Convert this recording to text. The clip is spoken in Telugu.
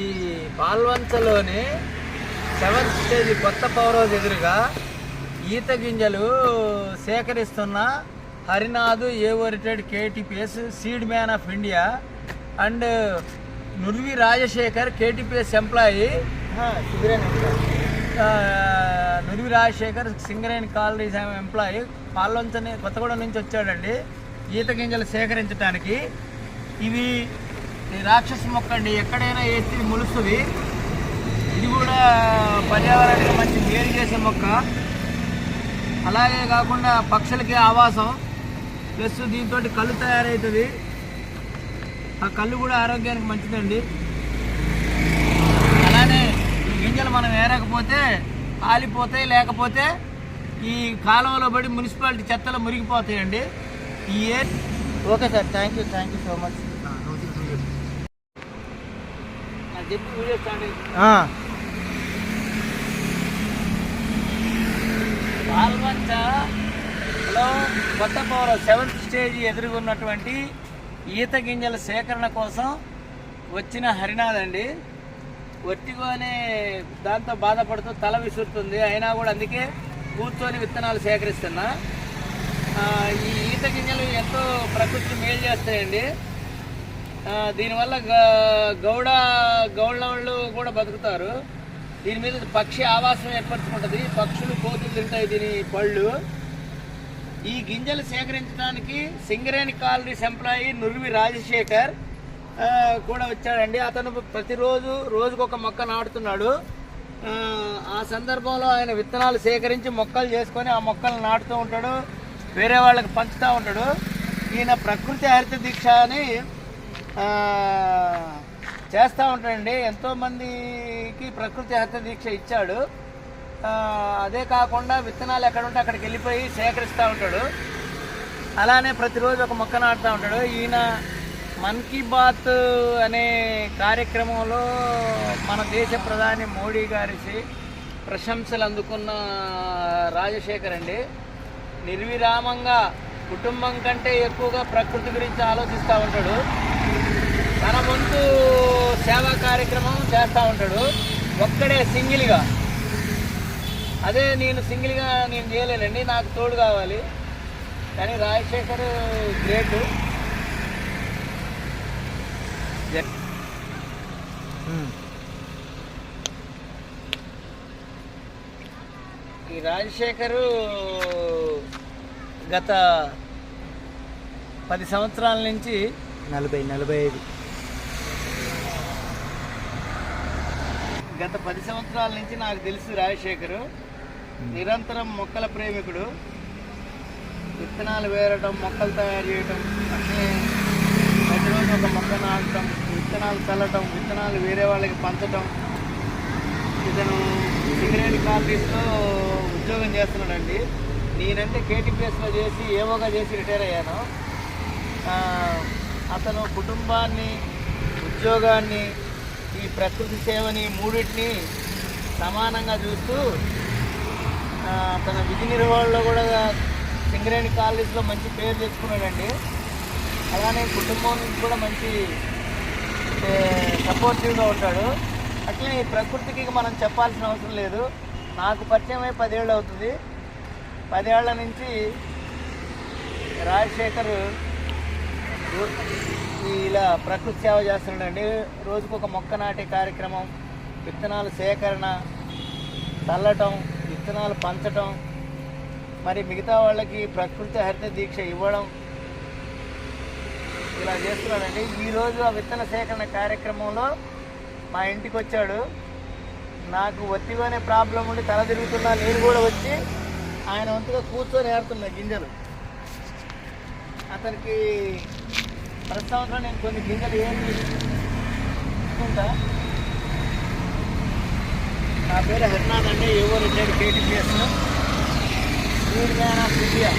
ఈ పాల్వంచలోని సెవెంత్ స్టేజ్ కొత్త పవర్ హౌస్ ఎదురుగా ఈత గింజలు సేకరిస్తున్న హరినాథ్ ఏ ఓరిటెడ్ KTPS seed man of India and Nurvi Rajasekhar KTPS employee. Nurivi Rajasekhar Singareni colonies employee. పాల్వంచని Kothagudem నుంచి వచ్చాడండి. ఈత గింజలు సేకరించడానికి ఇవి ఈ రాక్షస మొక్క అండి ఎక్కడైనా వేస్తే ములుస్తుంది. మొలుస్తుంది ఇది కూడా పర్యావరణానికి మంచి మేలు చేసే మొక్క. అలాగే కాకుండా పక్షులకి ఆవాసం. ప్లస్ దీంతో కళ్ళు తయారవుతుంది ఆ కళ్ళు కూడా ఆరోగ్యానికి మంచిదండి. అలానే ఈ గింజలు మనం ఏరకపోతే కాలిపోతాయి లేకపోతే ఈ కాలువలో పడి మున్సిపాలిటీ చెత్తలు మురిగిపోతాయండి. ఈ ఏ okay sir thank you thank you so much. కొత్త పవర్ సెవెంత్ స్టేజ్ ఎదురుగున్నటువంటి ఈత గింజల సేకరణ కోసం వచ్చిన హరినాథ్ అండి. ఒట్టిగానే దాంతో బాధపడుతూ తల విసురుతుంది. అయినా కూడా అందుకే కూర్చొని విత్తనాలు సేకరిస్తున్నా. ఈ ఈత గింజలు ఎంతో ప్రకృతికి మేలు చేస్తాయండి. దీనివల్ల గ- గౌడ గౌళ్ళ వాళ్ళు కూడా బతుకుతారు. దీని మీద పక్షి ఆవాసం ఏర్పరచుకుంటుంది. పక్షులు కోతులు తింటాయి దీని పళ్ళు. ఈ గింజలు సేకరించడానికి సింగరేణి కాలనీస్ ఎంప్లాయీ నుర్వి రాజశేఖర్ కూడా వచ్చాడండి. అతను ప్రతిరోజు రోజుకొక మొక్క నాటుతున్నాడు. ఆ, సందర్భంలో ఆయన విత్తనాలు సేకరించి మొక్కలు చేసుకొని ఆ మొక్కలు నాటుతూ ఉంటాడు. వేరే వాళ్ళకి పంచుతూ ఉంటాడు. ఈయన ప్రకృతి హరిత దీక్ష అని చేస్తూ ఉంటాడండి. ఎంతోమందికి ప్రకృతి హత్య దీక్ష ఇచ్చాడు. అదే కాకుండా విత్తనాలు ఎక్కడ ఉంటే అక్కడికి వెళ్ళిపోయి సేకరిస్తూ ఉంటాడు. అలానే ప్రతిరోజు ఒక మొక్క నాటుతూ ఉంటాడు. ఈయన మన్ కీ బాత్ అనే కార్యక్రమంలో మన దేశ ప్రధాని మోడీ గారి ప్రశంసలు అందుకున్న రాజశేఖర్ అండి. నిర్విరామంగా కుటుంబం కంటే ఎక్కువగా ప్రకృతి గురించి ఆలోచిస్తూ ఉంటాడు. తన వంతు సేవా కార్యక్రమం చేస్తూ ఉంటాడు. ఒక్కడే సింగిల్గా. అదే నేను సింగిల్గా నేను చేయలేనండి నాకు తోడు కావాలి. కానీ రాజశేఖర్ గ్రేట్ ఈ రాజశేఖరు గత పది సంవత్సరాల నుంచి నలభై నలభై ఐదు. గత పది సంవత్సరాల నుంచి నాకు తెలుసు రాజశేఖరు. నిరంతరం మొక్కల ప్రేమికుడు. విత్తనాలు వేరడం మొక్కలు తయారు చేయడం అట్లే ప్రతిరోజు ఒక మొక్క నాటడం విత్తనాలు చల్లటం విత్తనాలు వేరే వాళ్ళకి పంచడం ఇతను సింగరేణి కాలనీస్లో ఉద్యోగం చేస్తున్నాడండి. నేనంటే కేటీపీఎస్లో చేసి ఏవోగా చేసి రిటైర్ అయ్యాను. అతను కుటుంబాన్ని ఉద్యోగాన్ని ఈ ప్రకృతి సేవని మూడింటిని సమానంగా చూస్తూ తన విధి నిర్వహణలో కూడా సింగరేణి కాలేజీలో మంచి పేరు తెచ్చుకున్నాడండి. అలానే కుటుంబం నుంచి కూడా మంచి సపోర్టివ్గా ఉంటాడు. అట్లే ఈ ప్రకృతికి మనం చెప్పాల్సిన అవసరం లేదు. నాకు పరిచయం అయి పదేళ్ళు అవుతుంది. పదేళ్ళ నుంచి రాజశేఖర్ ఇలా ప్రకృతి సేవ చేస్తున్నాడండి. రోజుకు ఒక మొక్క నాటే కార్యక్రమం విత్తనాల సేకరణ చల్లటం విత్తనాలు పంచటం మరి మిగతా వాళ్ళకి ప్రకృతి హరిత దీక్ష ఇవ్వడం ఇలా చేస్తున్నాడండి. ఈరోజు ఆ విత్తన సేకరణ కార్యక్రమంలో మా ఇంటికి వచ్చాడు నాకు ఒత్తిగానే ప్రాబ్లం ఉండి తల తిరుగుతున్నా నేను కూడా వచ్చి ఆయన వంతుగా కూర్చొని ఏడుతున్నా గింజలు. అతనికి ప్రతి సంవత్సరం నేను కొన్ని గింజలు ఏమి ఇస్తుంటా నా పేరు హరినాథ్ అండి ఎవరు retired KTPS seed man of India